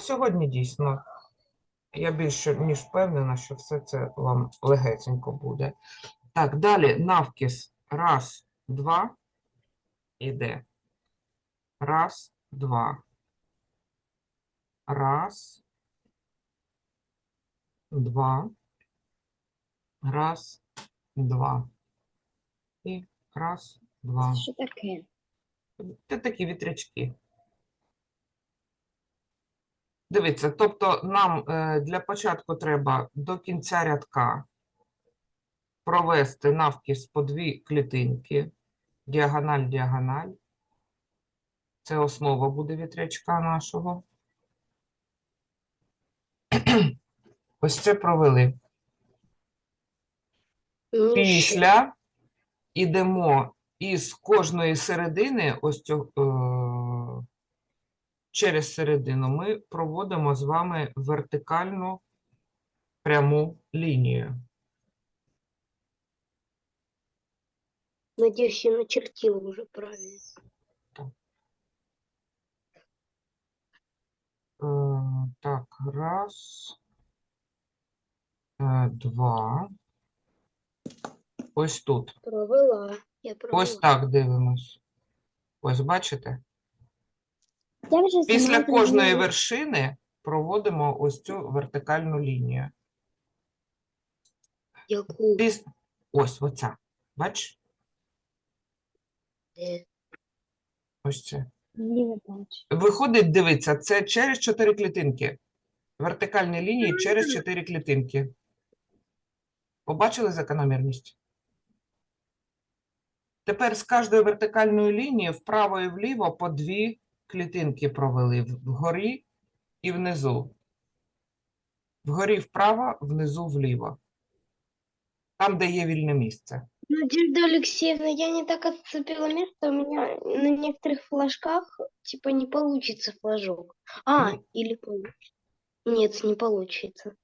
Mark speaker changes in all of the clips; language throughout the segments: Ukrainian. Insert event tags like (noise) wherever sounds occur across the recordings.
Speaker 1: сьогодні дійсно я більше ніж впевнена, що все це вам легесенько буде. Так, далі навкіс. Раз, два. Іде. Раз, два. Раз. Два. Раз, два. І раз, два.
Speaker 2: Що таке?
Speaker 1: Це такі вітрячки. Дивіться, тобто нам е, для початку треба до кінця рядка провести навкіс по дві клітинки, діагональ, діагональ. Це основа буде вітрячка нашого. (clears throat) Ось це провели.
Speaker 2: Ну,
Speaker 1: Після ідемо із кожної середини, ось цього, через середину, ми проводимо з вами вертикальну пряму лінію.
Speaker 2: Надеюсь, я начертила уже правильно.
Speaker 1: Так, раз, е, два. Ось тут.
Speaker 2: Провела. Я провела.
Speaker 1: Ось так дивимось. Ось бачите?
Speaker 2: Я вже
Speaker 1: Після кожної
Speaker 2: зрозуміла.
Speaker 1: вершини проводимо ось цю вертикальну лінію.
Speaker 2: Яку?
Speaker 1: Піс... Ось оця. Бач?
Speaker 2: Де?
Speaker 1: Ось це. Виходить, дивиться, це через чотири клітинки. Вертикальні лінії через чотири клітинки. Побачили закономірність? Тепер з кожної вертикальної лінії вправо і вліво по дві клітинки провели вгорі і внизу. Вгорі вправо, внизу вліво. Там, де є вільне місце.
Speaker 2: Надежда Алексеевна, я не так отцепила место, у меня на некоторых флажках типа не получится флажок. А,
Speaker 1: Ну.
Speaker 2: или получится. Нет, не получится.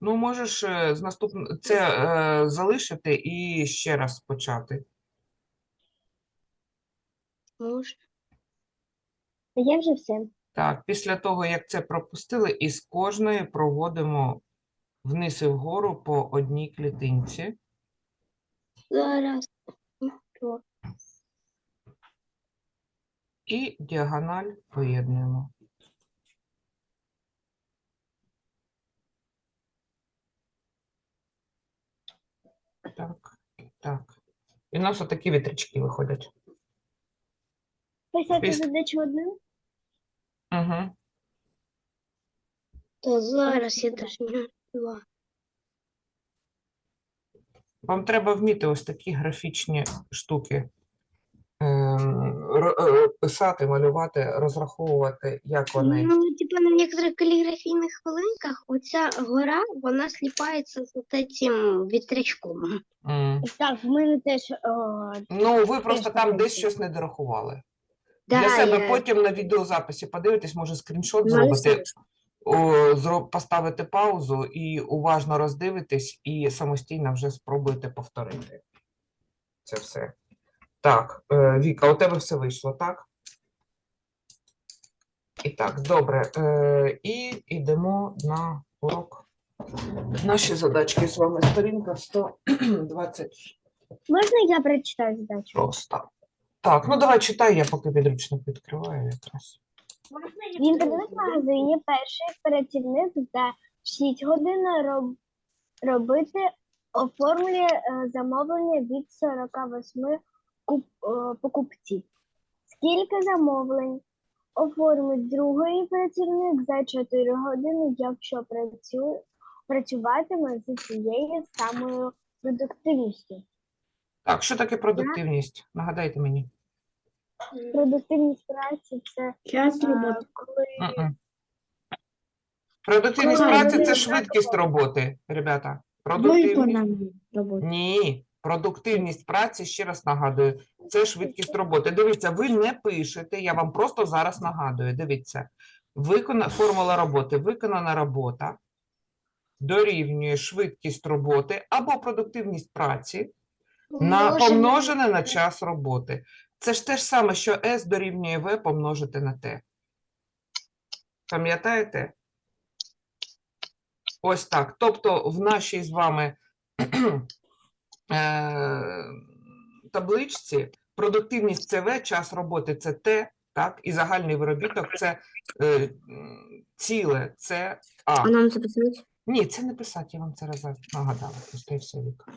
Speaker 1: Ну, можеш е, з наступного це е, залишити і ще раз почати.
Speaker 2: Можно? Я вже все.
Speaker 1: Так, після того, як це пропустили, із кожної проводимо вниз і вгору по одній клітинці.
Speaker 2: Зараз.
Speaker 1: І діагональ поєднуємо. Так, так. І у нас отакі вітрячки виходять.
Speaker 2: Писати
Speaker 1: Піс-
Speaker 2: задачу одну?
Speaker 1: Угу.
Speaker 2: Та зараз я теж не успіла.
Speaker 1: Вам треба вміти ось такі графічні штуки ем, е, писати, малювати, розраховувати, як вони.
Speaker 2: Ну, типа на некоторых каллиграфийных хвилинках оця гора, вона сліпається з цим вітрячком.
Speaker 1: М.
Speaker 3: Так, в мене теж о,
Speaker 1: Ну, ви просто там десь щось не дорахували.
Speaker 2: Да,
Speaker 1: Для себе
Speaker 2: я-
Speaker 1: потім на відеозаписі подивитесь, може скріншот
Speaker 2: Ну,
Speaker 1: зробити, о, зро- поставити паузу і уважно роздивитесь, і самостійно вже спробуйте повторити. Це все. Так, е, Віка, у тебе все вийшло, так? І так, добре. е, І йдемо на урок. Наші задачки з вами сторінка 120.
Speaker 3: можна я прочитаю задачу?
Speaker 1: Так, ну давай читай, я поки підручник відкриваю якраз.
Speaker 3: Він в магазині перший працівник за 6 годин роб, робити оформлює е, замовлення від 48 куп, е, покупців. Скільки замовлень оформить другий працівник за 4 години, якщо працює, працюватиме з цією самою продуктивністю?
Speaker 1: Так, що таке продуктивність? Нагадайте мені.
Speaker 3: Продуктивність праці це
Speaker 2: Час
Speaker 3: е, коли
Speaker 1: Мгм. Продуктивність
Speaker 3: Ага,
Speaker 1: праці це швидкість роботи, ребята. Продуктивність.
Speaker 2: роботи.
Speaker 1: Ні, продуктивність праці, ще раз нагадую, це швидкість роботи. Дивіться, ви не пишете, я вам просто зараз нагадую. Дивіться, викона... формула роботи, виконана робота дорівнює швидкість роботи або продуктивність праці на помножене на час роботи. Це ж те ж саме, що S дорівнює V помножити на T. Пам'ятаєте? Ось так. Тобто в нашій з вами (clears throat) е, табличці продуктивність це В, час роботи це Т, так, і загальний виробіток це е, ціле, це А.
Speaker 4: А нам це писати?
Speaker 1: Ні, це не писати, я вам це раз нагадала, просто і все віка.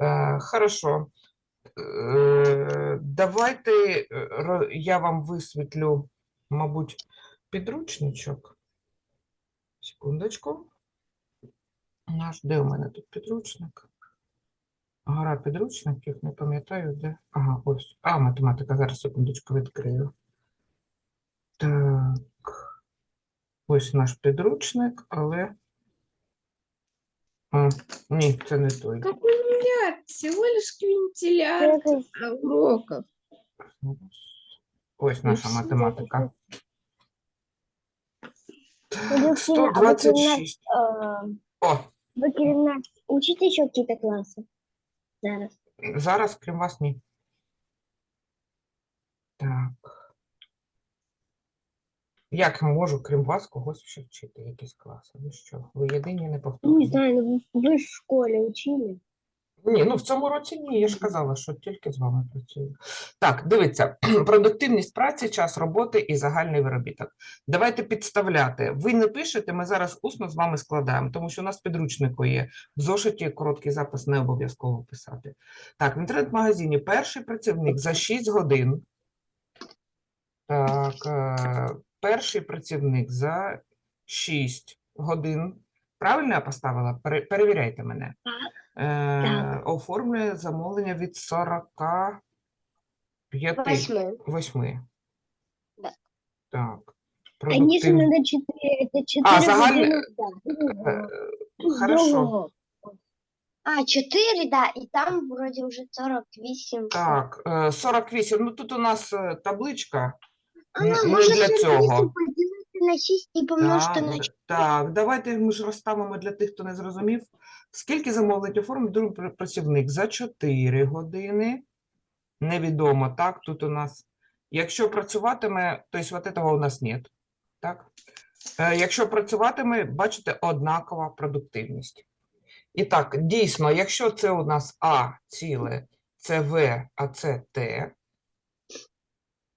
Speaker 1: Е, хорошо. Е, давайте е, я вам висвітлю, мабуть, підручничок. Секундочку. Наш, де у мене тут підручник? Гора підручників, не пам'ятаю, де. Ага, ось. А, математика, зараз секундочку відкрию. Так. Ось наш підручник, але. А, ні, це не той.
Speaker 5: Как у меня всего лишь
Speaker 3: Це
Speaker 5: квинтиляция
Speaker 3: якось
Speaker 5: уроков.
Speaker 1: Ось наша
Speaker 3: всі
Speaker 1: математика.
Speaker 3: Продуктивно, а ви керівник,
Speaker 1: 126.
Speaker 3: е,
Speaker 1: О,
Speaker 3: ви керівник, учите еще какие-то классы зараз?
Speaker 1: зараз, крім вас, ні. Так. Як я можу, крім вас, когось ще вчити, якісь класи? Ви що? Ви єдині
Speaker 3: Ну,
Speaker 1: неповторні.
Speaker 3: не знаю, ну, вы в школе учили?
Speaker 1: Ні, ну в цьому році ні, я ж казала, що тільки з вами працюю. Так, дивіться, (clears throat) продуктивність праці, час роботи і загальний виробіток. Давайте підставляти. Ви не пишете, ми зараз усно з вами складаємо, тому що у нас підручнику є. В зошиті короткий запис не обов'язково писати. Так, в інтернет-магазині перший працівник за 6 годин. Так, е, перший працівник за 6 годин. Правильно я поставила? Перевіряйте мене. Е, оформлює замовлення від 45
Speaker 2: Восьмой.
Speaker 1: 8.
Speaker 2: Да.
Speaker 1: Так.
Speaker 3: если
Speaker 1: Продуктив-
Speaker 3: надо 4, это 4
Speaker 1: А, загальне-. Е, Хорошо.
Speaker 2: А, 4, да, и там вроде уже 48.
Speaker 1: Так, е, 48. Ну тут у нас е, табличка.
Speaker 2: А,
Speaker 1: н- не
Speaker 2: может,
Speaker 1: для
Speaker 2: 48
Speaker 1: цього.
Speaker 2: на 6 и помножить
Speaker 1: Так,
Speaker 2: на
Speaker 1: д-
Speaker 2: 4.
Speaker 1: так, давайте ми ж розставимо для тих, хто не зрозумів. Скільки замовлень оформить другий пр- працівник? За 4 години. Невідомо, так, тут у нас. Якщо працюватиме, тобто от этого у нас нет. Так? Е, Якщо працюватиме, бачите, однакова продуктивність. І так, дійсно, якщо це у нас А ціле, це В, а це Т,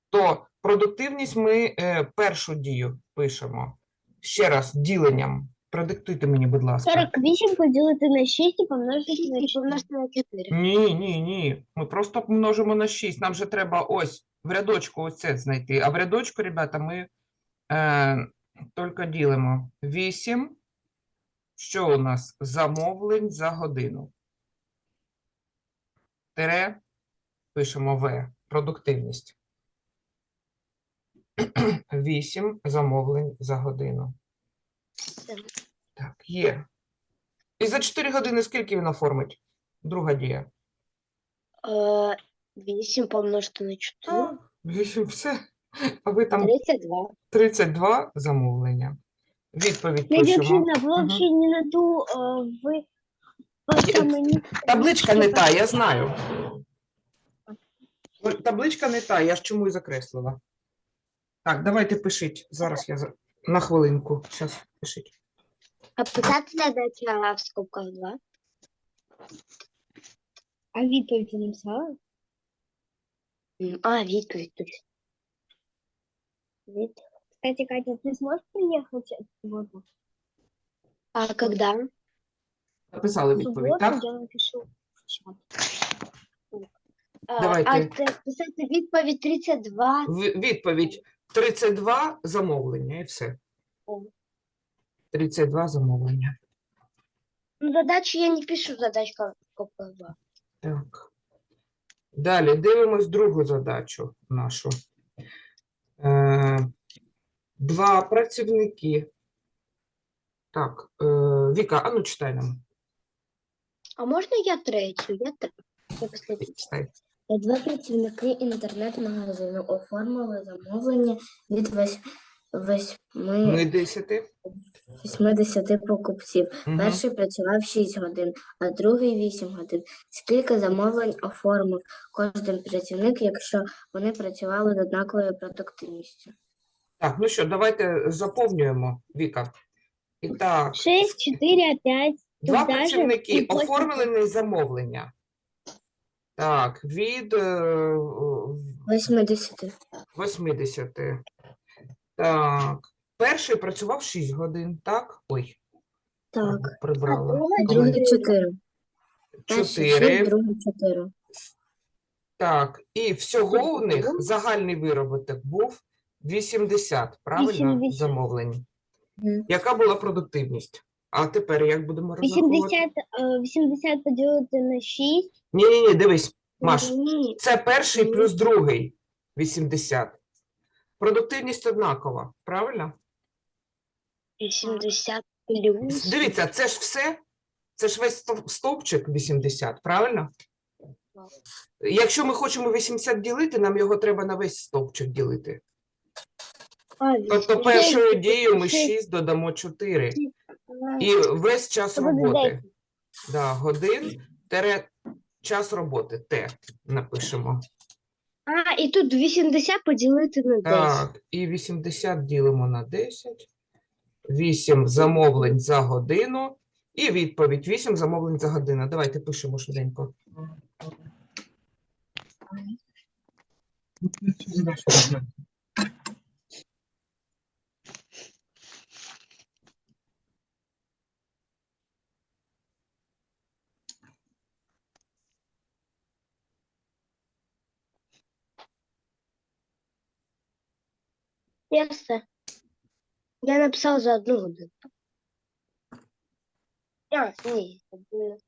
Speaker 1: то продуктивність ми е, першу дію пишемо. Ще раз, діленням. Продиктуйте мені, будь ласка.
Speaker 3: 48 поділити на 6 і помножити на
Speaker 2: И
Speaker 3: 4.
Speaker 2: на 4.
Speaker 1: Ні, ні, ні. Ми просто множимо на 6. Нам же треба ось в рядочку ось це знайти. А в рядочку, ребята, ми е, тільки ділимо 8. Що у нас? Замовлень за годину. Тире, пишемо В. Продуктивність. 8 замовлень за годину.
Speaker 2: Так.
Speaker 1: Є. І за 4 години скільки він оформить? Друга дія.
Speaker 2: 8 помножить на 4.
Speaker 1: Вісім, все. А ви там
Speaker 2: 32.
Speaker 1: 32 замовлення. Відповідь пишемо.
Speaker 3: взагалі не на ту, е, ви просто мені...
Speaker 1: Табличка не та, я знаю. Табличка не та, я ж чому і закреслила. Так, давайте пишіть. Зараз я за- на хвилинку. Зараз пишіть.
Speaker 2: А писать задача в скобках 2.
Speaker 3: А відповідь написала?
Speaker 2: А, відповідь точно. Від...
Speaker 3: Кстати, Катя, ты сможешь приехать сегодня?
Speaker 2: А когда?
Speaker 1: Написали
Speaker 3: В
Speaker 1: відповідь,
Speaker 3: субботу
Speaker 1: так?
Speaker 3: я напишу в чат.
Speaker 2: А,
Speaker 1: Давайте.
Speaker 2: а це писати відповідь 32.
Speaker 1: В- Відповідь 32 замовлення і все. 32 замовлення.
Speaker 2: Ну, задачу я не пишу, задачка 2.
Speaker 1: Так. Далі дивимось другу задачу нашу. Е, два працівники. Так, е, Віка, а ну читай нам.
Speaker 2: А можна я третю? Я третю. Я.
Speaker 1: Читай.
Speaker 4: Два працівники інтернет-магазину оформили замовлення від вось- восьми-
Speaker 1: Ми десяти.
Speaker 4: 80 покупців.
Speaker 1: Мгм.
Speaker 4: Перший працював 6 годин, а другий 8 годин. Скільки замовлень оформив кожен працівник, якщо вони працювали з однаковою продуктивністю?
Speaker 1: Так, ну що, давайте заповнюємо, Віка. І так,
Speaker 3: 6, 4, 5.
Speaker 1: два
Speaker 3: Тут даже
Speaker 1: працівники
Speaker 3: і потім-
Speaker 1: оформили замовлення. Так, від е,
Speaker 4: 80.
Speaker 1: 80. Так. Перший працював 6 годин, так? Ой,
Speaker 4: Так.
Speaker 1: прибрала.
Speaker 4: Другий 4.
Speaker 1: 4.
Speaker 4: другий 4.
Speaker 1: Так, і всього у них загальний вироботок був 80, правильно?
Speaker 3: 80.
Speaker 1: Замовлень. Яка була продуктивність? А тепер як будемо розраховувати?
Speaker 3: 80, е, 80 поділити на 6.
Speaker 1: Ні, ні, ні, дивись, Маш,
Speaker 2: Ні.
Speaker 1: це перший плюс другий 80. Продуктивність однакова, правильно?
Speaker 2: 80 плюс.
Speaker 1: Дивіться, це ж все, це ж весь стов- стовпчик 80, правильно? Якщо ми хочемо 80 ділити, нам його треба на весь стовпчик ділити.
Speaker 2: А,
Speaker 1: Тобто першою дією ми 6 додамо 4. І весь час роботи. Да, годин, тере, час роботи, Т напишемо.
Speaker 2: А, і тут 80 поділити на 10.
Speaker 1: Так, і 80 ділимо на 10. 8 замовлень за годину. І відповідь 8 замовлень за годину. Давайте пишемо швиденько.
Speaker 2: Я все. Я написав за одну годину. А, ні. одну.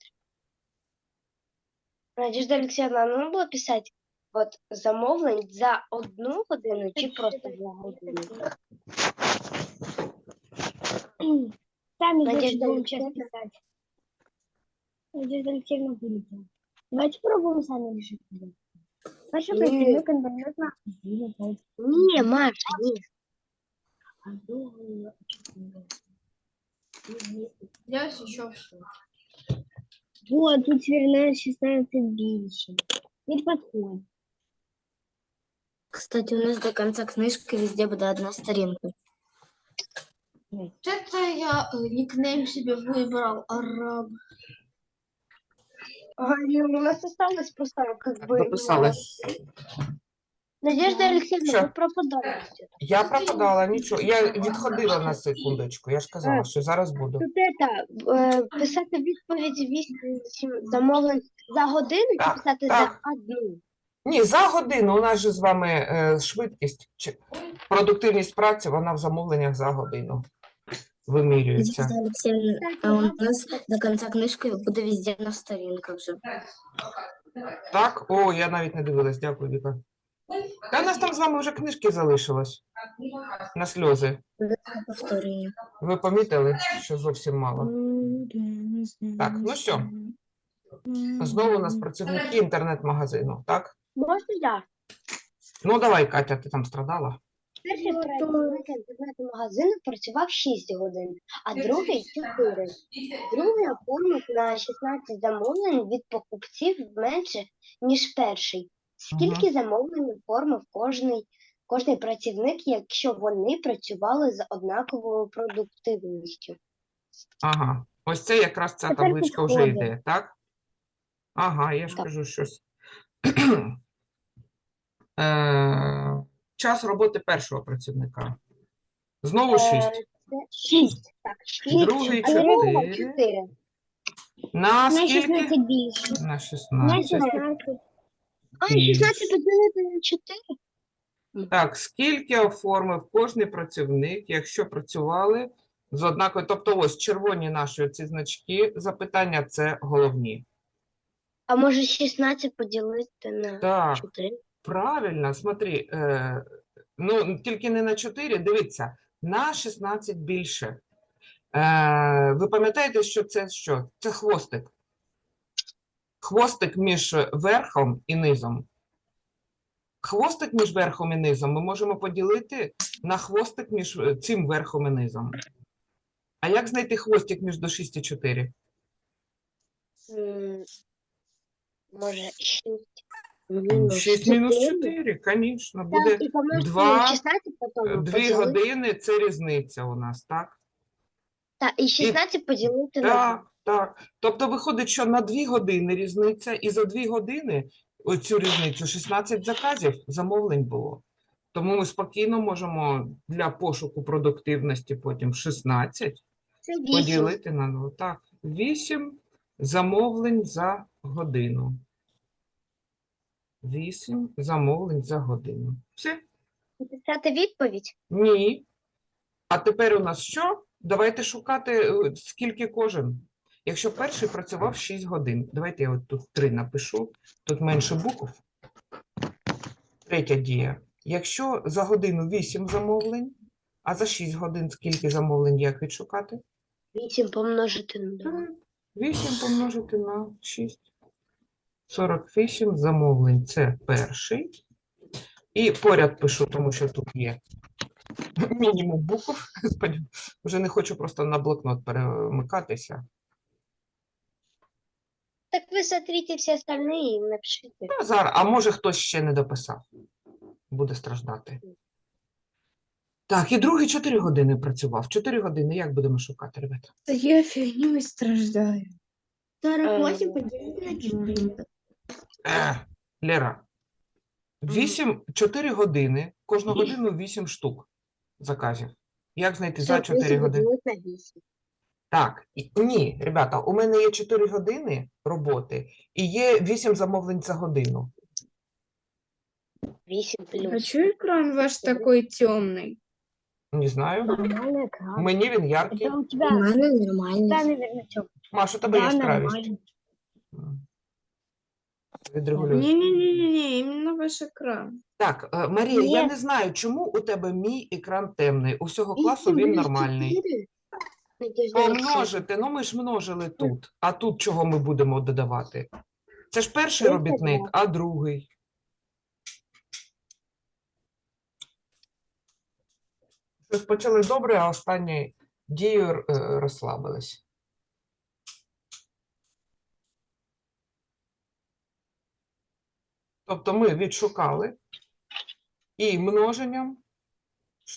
Speaker 2: Надежда Алексеевна, ну було писати от замовлень за одну годину чи просто за годину? (clears throat)
Speaker 3: Сами
Speaker 2: Надежда
Speaker 3: Надежда будем сейчас
Speaker 2: Алексеевна?
Speaker 3: писать. Надежда Алексеевна будет. делать. Давайте попробуем сами решить. Ваша
Speaker 2: Нет.
Speaker 3: противник конкретно один, пять,
Speaker 2: Ні, Маша, ні.
Speaker 3: а другой четыре.
Speaker 5: Я еще все.
Speaker 3: Вот, тут сверная 16 більше. Ведь подходит.
Speaker 4: Кстати, у нас до конца книжки везде буде одна сторінка.
Speaker 5: Это я э, никнейм себе выбрал, араб.
Speaker 2: Ага, у нас осталось просто как бы...
Speaker 1: Дописали.
Speaker 2: Надежда Алексеевна,
Speaker 1: Що?
Speaker 2: ви пропадали.
Speaker 1: Я пропадала, нічого. Я відходила на секундочку. Я ж казала, що зараз буду.
Speaker 2: Тут это, е, писати відповідь 8 замовлень за годину чи
Speaker 1: Так,
Speaker 2: писати
Speaker 1: так.
Speaker 2: за одну?
Speaker 1: Ні, за годину. У нас же з вами е, швидкість, чи продуктивність праці, вона в замовленнях за годину вимірюється.
Speaker 4: Надежда Алексеевна, а у нас до конца книжки буде везде на сторінках вже.
Speaker 1: Так? О, я навіть не дивилась. Дякую, Віка. Та у нас там з вами вже книжки залишилось на сльози.
Speaker 4: Повторення.
Speaker 1: Ви помітили, що зовсім мало. Так, ну що, знову у нас працівники інтернет-магазину, так?
Speaker 2: Можна я?
Speaker 1: Ну, давай, Катя, ти там страдала.
Speaker 2: Перший працівник інтернет-магазину працював 6 годин, а другий 4. Другий оформив на 16 замовлень від покупців менше, ніж перший. Скільки замовлень оформив кожний, кожний працівник, якщо вони працювали з однаковою продуктивністю?
Speaker 1: Ага, ось це якраз ця
Speaker 3: Тепер
Speaker 1: табличка вже йде, так? Ага, я ж
Speaker 2: Так.
Speaker 1: кажу щось. (clears throat) Е, Час роботи першого працівника. Знову
Speaker 2: Е,
Speaker 1: 6.
Speaker 2: це 6. Так, 6.
Speaker 1: Другий
Speaker 2: а другого
Speaker 1: 4.
Speaker 2: 4.
Speaker 1: На
Speaker 3: На
Speaker 1: скільки?
Speaker 3: 16 більше.
Speaker 1: На
Speaker 3: На
Speaker 1: 16.
Speaker 3: 16.
Speaker 2: А, 16 поділити на 4.
Speaker 1: Так, скільки оформив кожний працівник, якщо працювали з однаковою, тобто ось червоні наші ці значки запитання це головні.
Speaker 2: А може 16 поділити на
Speaker 1: Так,
Speaker 2: 4?
Speaker 1: правильно, смотри, е, ну тільки не на 4, дивіться, на 16 більше. Е, ви пам'ятаєте, що це що? Це хвостик. Хвостик між верхом і низом. Хвостик між верхом і низом ми можемо поділити на хвостик між е, цим верхом і низом. А як знайти хвостик між до 6 і 4?
Speaker 2: Може 6
Speaker 1: 6 мінус 4, звісно, буде
Speaker 2: Так, і помножити
Speaker 1: два,
Speaker 2: на 16 потім
Speaker 1: Дві
Speaker 2: поділити.
Speaker 1: години це різниця у нас, так?
Speaker 2: Так, і 16 поділити на 2.
Speaker 1: Так, так. Тобто виходить, що на 2 години різниця, і за 2 години оцю різницю 16 заказів замовлень було. Тому ми спокійно можемо для пошуку продуктивності потім 16
Speaker 2: 8.
Speaker 1: поділити на ну, так, 8 замовлень за годину. 8 замовлень за годину. Все?
Speaker 2: Написати відповідь.
Speaker 1: Ні. А тепер у нас що? Давайте шукати, е, скільки кожен. Якщо перший працював 6 годин. Давайте я от тут 3 напишу, тут менше букв. Третя дія. Якщо за годину 8 замовлень, а за 6 годин скільки замовлень як відшукати?
Speaker 2: 8 помножити на 2.
Speaker 1: 8 помножити на 6. 48 замовлень це перший. І поряд пишу, тому що тут є мінімум букв. (laughs) Вже не хочу просто на блокнот перемикатися.
Speaker 2: Так ви сотрите всі остальні і напишите.
Speaker 1: Та зараз, а може хтось ще не дописав. Буде страждати. Так, і другий 4 години працював. 4 години як будемо шукати, ребята?
Speaker 6: Та я фігню страждаю.
Speaker 5: 48
Speaker 2: Э,
Speaker 5: поделить на 4.
Speaker 1: Е, Лера, 8, 4 години, кожну годину 8 штук заказів. Як знайти за 4 години?
Speaker 2: поділити на 8.
Speaker 1: Так, і- ні, ребята, у мене є 4 години роботи і є 8 замовлень за годину.
Speaker 2: 8
Speaker 6: А
Speaker 2: плюс.
Speaker 6: чого екран ваш такий темний?
Speaker 1: Не знаю.
Speaker 3: Нормальный экран.
Speaker 1: Мені він яркий.
Speaker 3: Это у
Speaker 4: У
Speaker 3: тебя,
Speaker 4: мене
Speaker 3: да,
Speaker 4: нормальний.
Speaker 3: наверное, темный.
Speaker 1: Маш, у тебе
Speaker 3: Да,
Speaker 1: яскравість.
Speaker 3: нормально.
Speaker 1: М. Відрегулюй.
Speaker 6: Ні-ні-ні, іменно ваш екран.
Speaker 1: Так, е, Марія, я
Speaker 3: Ні.
Speaker 1: не знаю, чому у тебе мій екран темний. У всього
Speaker 2: 8
Speaker 1: класу він
Speaker 2: плюс
Speaker 1: нормальний.
Speaker 2: 4. Надежда
Speaker 1: Помножити, ну ми ж множили тут. А тут чого ми будемо додавати? Це ж перший робітник, а другий. Щось почали добре, а останньою дією е, розслабились. Тобто ми відшукали і множенням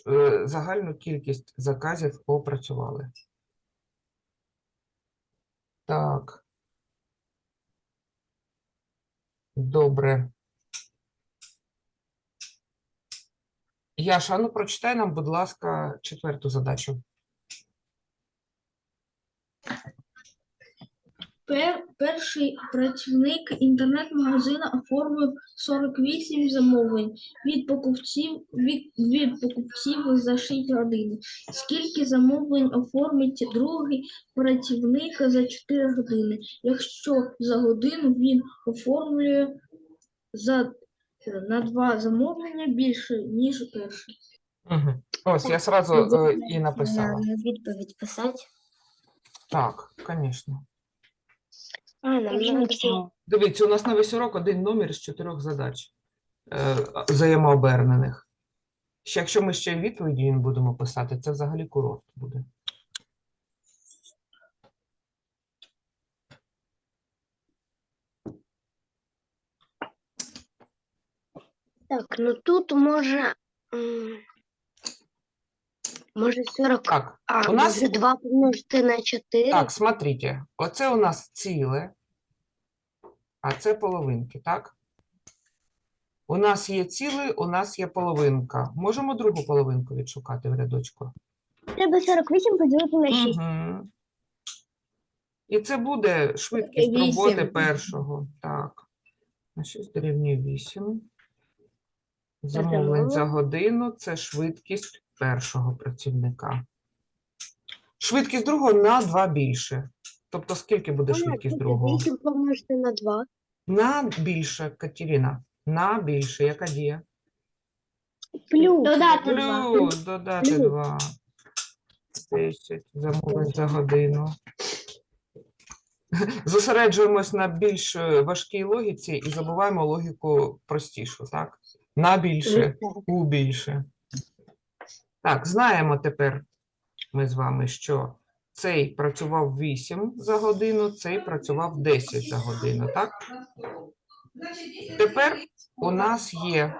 Speaker 1: е, загальну кількість заказів опрацювали. Так. Добре. Яша, ну прочитай нам, будь ласка, четверту задачу.
Speaker 5: Пер, перший працівник інтернет-магазину оформив 48 замовлень від покупців, від, від покупців за 6 годин. Скільки замовлень оформить другий працівник за 4 години, якщо за годину він оформлює за, на два замовлення більше, ніж перший?
Speaker 1: Угу. Ось, я сразу е, і написала.
Speaker 4: На відповідь писати.
Speaker 1: Так, звісно.
Speaker 2: А, надо
Speaker 3: написала.
Speaker 1: Дивіться, у нас на весь урок один номер з чотирьох задач е, взаємообернених. Ще якщо ми ще й відповіді їм будемо писати, це взагалі курорт буде.
Speaker 2: Так, ну тут може. Може 40.
Speaker 1: Так,
Speaker 2: А,
Speaker 1: у нас-
Speaker 2: може 2 помножити на 4.
Speaker 1: так, смотрите, оце у нас ціле, а це половинки, так? У нас є ціле, у нас є половинка. Можемо другу половинку відшукати в рядочку?
Speaker 3: Треба 48 поділити на 6.
Speaker 1: Угу. І це буде швидкість роботи першого. Так. На 6 дорівнює 8. Замовлень за годину це швидкість першого працівника. Швидкість другого на 2 більше. Тобто, скільки буде швидкість другого?
Speaker 2: 8 помножити на 2.
Speaker 1: На більше, Катерина. На більше. Яка дія?
Speaker 3: Плюс.
Speaker 5: Додати два.
Speaker 1: Плюс додати
Speaker 2: Плюс.
Speaker 1: 2. 10 замовлень за годину. Зосереджуємось на більш важкій логіці і забуваємо логіку простішу, так? На більше, у більше. Так, знаємо тепер ми з вами, що цей працював 8 за годину, цей працював 10 за годину, так? Тепер у нас є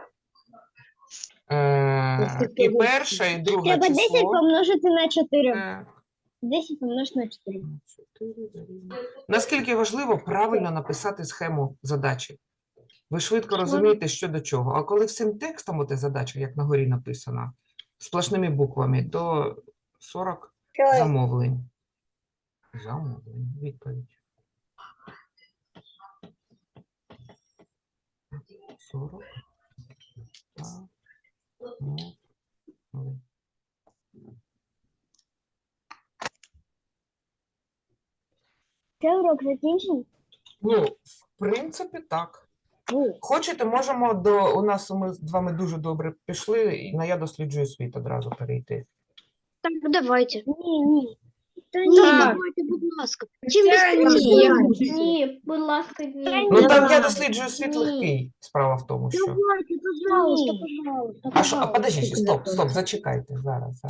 Speaker 1: е, і перше, і друге
Speaker 3: Треба 10
Speaker 1: число.
Speaker 3: помножити на 4.
Speaker 1: Е,
Speaker 3: 10 помножить на 4.
Speaker 1: Наскільки важливо правильно написати схему задачі? Ви швидко розумієте, що до чого. А коли всім текстом оте задача, як на горі написана, сплошними буквами, то 40 замовлень. Замовлень, відповідь. 40 замовлень.
Speaker 3: Це урок закінчений?
Speaker 1: Ну, в принципі, так.
Speaker 3: Ну,
Speaker 1: Хочете, можемо до у нас ми з вами дуже добре пішли, і на я досліджую світ одразу перейти.
Speaker 2: Так, давайте.
Speaker 3: ні, ні. Та
Speaker 2: Ні,
Speaker 3: ні.
Speaker 2: давайте, будь ласка. Чим
Speaker 6: Та
Speaker 2: ви
Speaker 6: ні,
Speaker 5: Ні, будь ласка, ні.
Speaker 1: Ну там я досліджую світ
Speaker 3: Ні.
Speaker 1: легкий. Справа в тому, що.
Speaker 2: Давайте, пожалуйста, пожалуйста,
Speaker 1: А що, а
Speaker 2: пожалуйста.
Speaker 1: подождіть, стоп, стоп, зачекайте зараз. зараз.